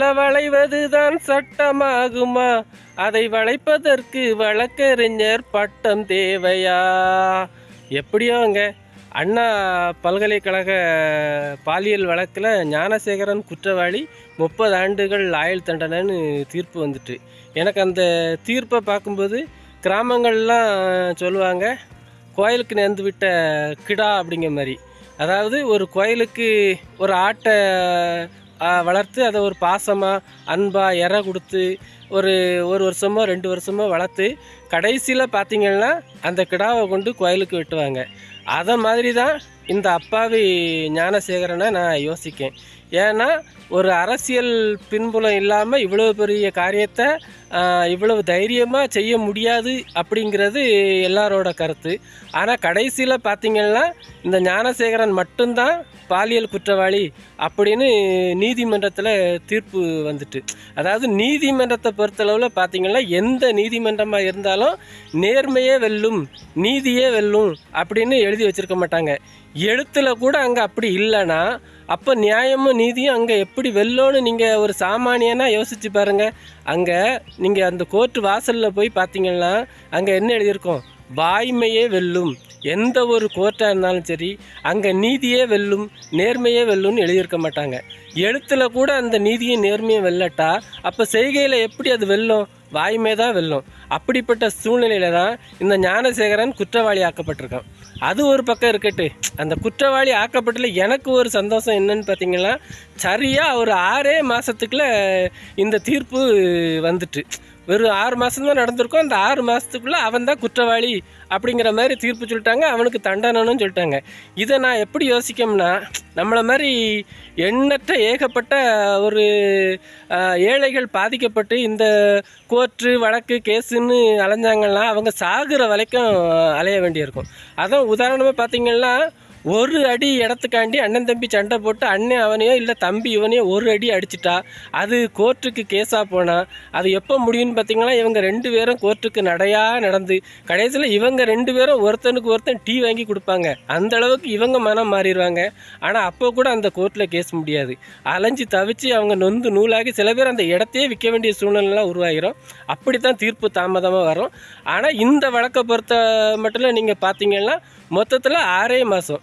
போல வளைவதுதான் சட்டமாகுமா? அதை வளைப்பதற்கு வழக்கறிஞர் பட்டம் தேவையா? எப்படியோங்க அண்ணா பல்கலைக்கழக பாலியல் வழக்கில் ஞானசேகரன் குற்றவாளி முப்பது ஆண்டுகள் ஆயுள் தண்டனைன்னு தீர்ப்பு வந்துட்டு. எனக்கு அந்த தீர்ப்பை பார்க்கும்போது கிராமங்கள்லாம் சொல்லுவாங்க கோயிலுக்கு நேர்ந்து விட்ட கிடா அப்படிங்கிற மாதிரி. அதாவது ஒரு கோயிலுக்கு ஒரு ஆட்டை வளர்த்து அதை ஒரு பாசமாக அன்பாக இற கொடுத்து ஒரு ஒரு வருஷமோ ரெண்டு வருஷமோ வளர்த்து கடைசியில் பார்த்தீங்கன்னா அந்த கிடாவை கொண்டு கோயிலுக்கு வெட்டுவாங்க. அதை மாதிரி தான் இந்த அப்பாவி ஞானசேகரனை நான் யோசிக்கேன். ஏன்னா ஒரு அரசியல் பின்புலம் இல்லாமல் இவ்வளோ பெரிய காரியத்தை இவ்வளவு தைரியமாக செய்ய முடியாது அப்படிங்கிறது எல்லாரோட கருத்து. ஆனால் கடைசியில் பார்த்திங்கன்னா இந்த ஞானசேகரன் மட்டும்தான் பாலியல் குற்றவாளி அப்படின்னு நீதிமன்றத்தில் தீர்ப்பு வந்துட்டு. அதாவது நீதிமன்றத்தை பொறுத்தளவில் பார்த்திங்கன்னா எந்த நீதிமன்றமாக இருந்தாலும் நேர்மையே வெல்லும் நீதியே வெல்லும் அப்படின்னு எழுதி வச்சிருக்க மாட்டாங்க. எழுத்தில் கூட அங்கே அப்படி இல்லைன்னா அப்போ நியாயமும் நீதியும் அங்கே எப்படி வெல்லோன்னு நீங்கள் ஒரு சாமானியனாக யோசிச்சு பாருங்கள் அங்கே நீங்கள் அந்த கோர்ட்டு வாசலில் போய் பார்த்தீங்கன்னா அங்கே என்ன எழுதியிருக்கோம்? வாய்மையே வெல்லும். எந்த ஒரு கோர்ட்டாக இருந்தாலும் சரி அங்கே நீதியே வெல்லும் நேர்மையே வெல்லும்னு எழுதியிருக்க மாட்டாங்க. எழுத்தில் கூட அந்த நீதியும் நேர்மையும் வெல்லட்டா அப்போ செய்கையில் எப்படி அது வெல்லும்? வாய்மை தான் வெல்லும். அப்படிப்பட்ட சூழ்நிலையில தான் இந்த ஞானசேகரன் குற்றவாளி ஆக்கப்பட்டிருக்கான். அது ஒரு பக்கம் இருக்கட்டு. அந்த குற்றவாளி ஆக்கப்பட்டதில் எனக்கு ஒரு சந்தோஷம் என்னன்னு பார்த்தீங்கன்னா சரியாக ஒரு ஆறே மாதத்துக்குள்ளே இந்த தீர்ப்பு வந்துட்டு. வெறும் ஆறு மாதம் தான் நடந்திருக்கும். அந்த ஆறு மாதத்துக்குள்ளே அவன் தான் குற்றவாளி அப்படிங்கிற மாதிரி தீர்ப்பு சொல்லிட்டாங்க. அவனுக்கு தண்டனைன்னு சொல்லிட்டாங்க. இதை நான் எப்படி யோசிக்கோம்னா நம்மளை மாதிரி எண்ணற்ற ஏகப்பட்ட ஒரு ஏழைகள் பாதிக்கப்பட்டு இந்த கோர்ட்டு வழக்கு கேஸுன்னு அலைஞ்சாங்கன்னா அவங்க சாகுற வரைக்கும் அலைய வேண்டியிருக்கும். அதான் உதாரணமாக பார்த்தீங்கன்னா ஒரு அடி இடத்துக்காண்டி அண்ணன் தம்பி சண்டை போட்டு அண்ணன் அவனையோ இல்லை தம்பி இவனையோ ஒரு அடி அடிச்சிட்டா அது கோர்ட்டுக்கு கேஸாக போனால் அது எப்போ முடியும்னு பார்த்தீங்கன்னா இவங்க ரெண்டு பேரும் கோர்ட்டுக்கு நடையாக நடந்து கடைசியில் இவங்க ரெண்டு பேரும் ஒருத்தனுக்கு ஒருத்தன் டீ வாங்கி கொடுப்பாங்க. அந்த அளவுக்கு இவங்க மனம் மாறிடுவாங்க. ஆனால் அப்போ கூட அந்த கோர்ட்டில் கேஸ் முடியாது. அலைஞ்சு தவிச்சு அவங்க நொந்து நூலாகி சில பேர் அந்த இடத்தையே விற்க வேண்டிய சூழ்நிலைலாம் உருவாகிரும். அப்படி தான் தீர்ப்பு தாமதமாக வரும். ஆனால் இந்த வழக்கை பொறுத்த மட்டும் நீங்கள் பார்த்தீங்கன்னா மொத்தத்தில் ஆறே மாதம்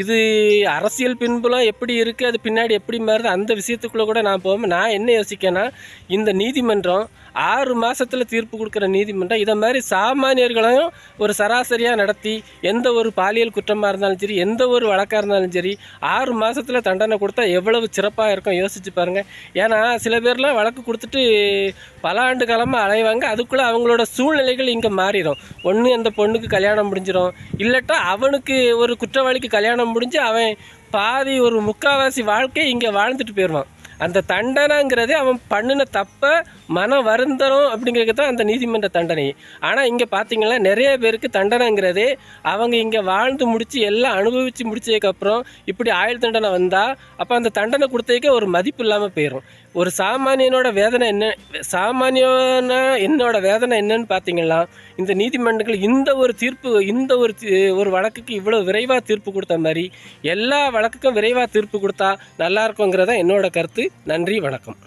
இது அரசியல் பின்புலம் எப்படி இருக்குது அது பின்னாடி எப்படி மாறுது? அந்த விஷயத்துக்குள்ளே கூட நான் போகாமல் நான் என்ன யோசிக்கேன்னா இந்த நீதிமன்றம் ஆறு மாதத்தில் தீர்ப்பு கொடுக்குற நீதிமன்றம் இதை மாதிரி சாமானியர்களையும் ஒரு சராசரியாக நடத்தி எந்த ஒரு பாலியல் குற்றமாக இருந்தாலும் சரி எந்த ஒரு வழக்காக இருந்தாலும் சரி ஆறு மாதத்தில் தண்டனை கொடுத்தா எவ்வளவு சிறப்பாக இருக்கும் யோசிச்சு பாருங்கள் ஏன்னா சில பேர்லாம் வழக்கு கொடுத்துட்டு பல ஆண்டு காலமாக அலைவாங்க அதுக்குள்ளே அவங்களோட சூழ்நிலைகள் இங்கே மாறிடும். ஒன்று அந்த பொண்ணுக்கு கல்யாணம் முடிஞ்சிடும். இல்லட்டா அவனுக்கு ஒரு குற்றவாளிக்கு கல்யாணம் முடிஞ்சு அவன் பாதி ஒரு முக்காவாசி வாழ்க்கை இங்கே வாழ்ந்துட்டு போயிடுவான். அந்த தண்டனைங்கிறதே அவன் பண்ணின தப்பை மன வருந்தணும் அப்படிங்கிறது தான் அந்த நீதிமன்ற தண்டனை. ஆனால் இங்கே பார்த்தீங்கன்னா நிறைய பேருக்கு தண்டனைங்கிறதே அவங்க இங்கே வாழ்ந்து முடித்து எல்லாம் அனுபவித்து முடிச்சதுக்கப்புறம் இப்படி ஆயுள் தண்டனை வந்தால் அப்போ அந்த தண்டனை கொடுத்ததுக்கே ஒரு மதிப்பு இல்லாமல் போயிடும் ஒரு சாமானியனோட வேதனை என்ன சாமானியன என்னோட வேதனை என்னன்னு பார்த்தீங்கன்னா இந்த நீதிமன்றங்கள் இந்த ஒரு தீர்ப்பு இந்த ஒரு ஒரு வழக்குக்கு இவ்வளோ விரைவாக தீர்ப்பு கொடுத்த மாதிரி எல்லா வழக்குக்கும் விரைவாக தீர்ப்பு கொடுத்தா நல்லா இருக்குங்கிறதான் என்னோட கருத்து. நன்றி வணக்கம்.